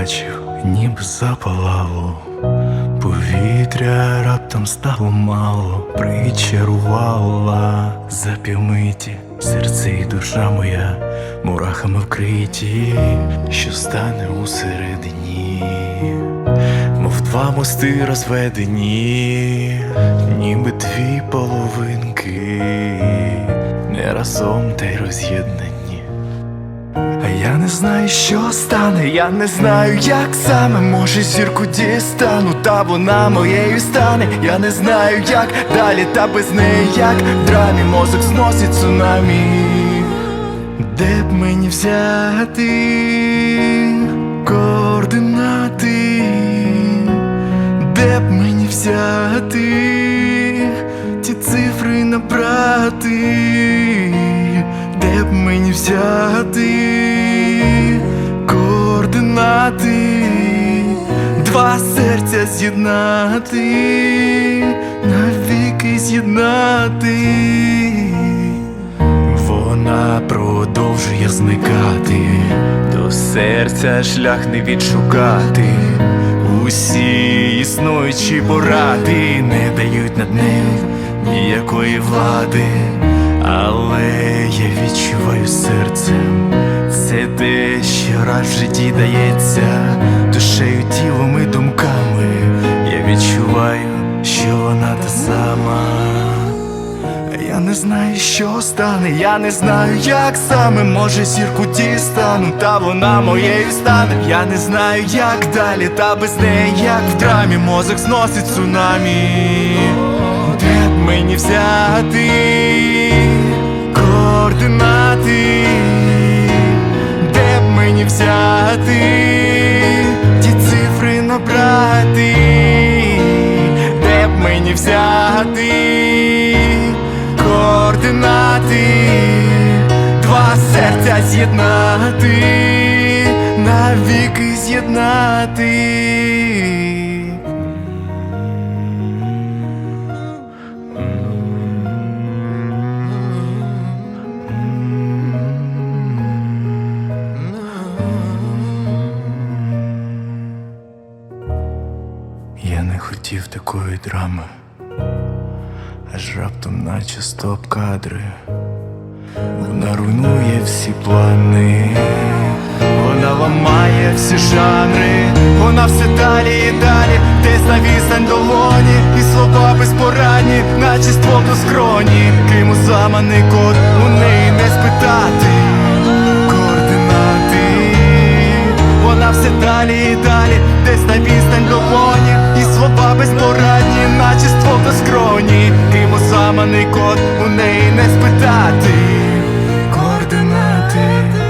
побачив, ніби запалало, повітря раптом стало мало, причарувала за півмиті серце і душа моя мурахами вкриті, що стане усередині, мов два мости розведені, ніби дві половинки, не разом та й роз'єднані. Я не знаю, що стане, я не знаю, як саме. Може зірку дістану, та вона моєю стане. Я не знаю, як далі, та без неї, як в драмі. Мозок зносить цунамі. Де б мені взяти координати, де б мені взяти ті цифри набрати, де б мені взяти координати, два серця з'єднати, навіки з'єднати. Вона продовжує зникати, до серця шлях не відшукати. Усі існуючі поради не дають над ним ніякої влади, але я відчуваю раз в житті дається, душею, тілом і думками. Я відчуваю, що вона та сама. Я не знаю, що стане, я не знаю, як саме може зірку дістану, та вона моєю стане. Я не знаю, як далі, та без неї, як в драмі мозок зносить цунамі. Де б мені взяти взяти ті цифри набрати, де б мені взяти координати, два серця з'єднати, навіки з'єднати. Хотів такої драми, аж раптом, наче стоп кадри. Вона руйнує всі плани, вона ламає всі жанри, вона все далі і далі, десь на відстань долоні, і слова безпорадні, наче ствол до скроні, Криму зламаний код, у неї не спитати. зламаний код у неї не спитати координати.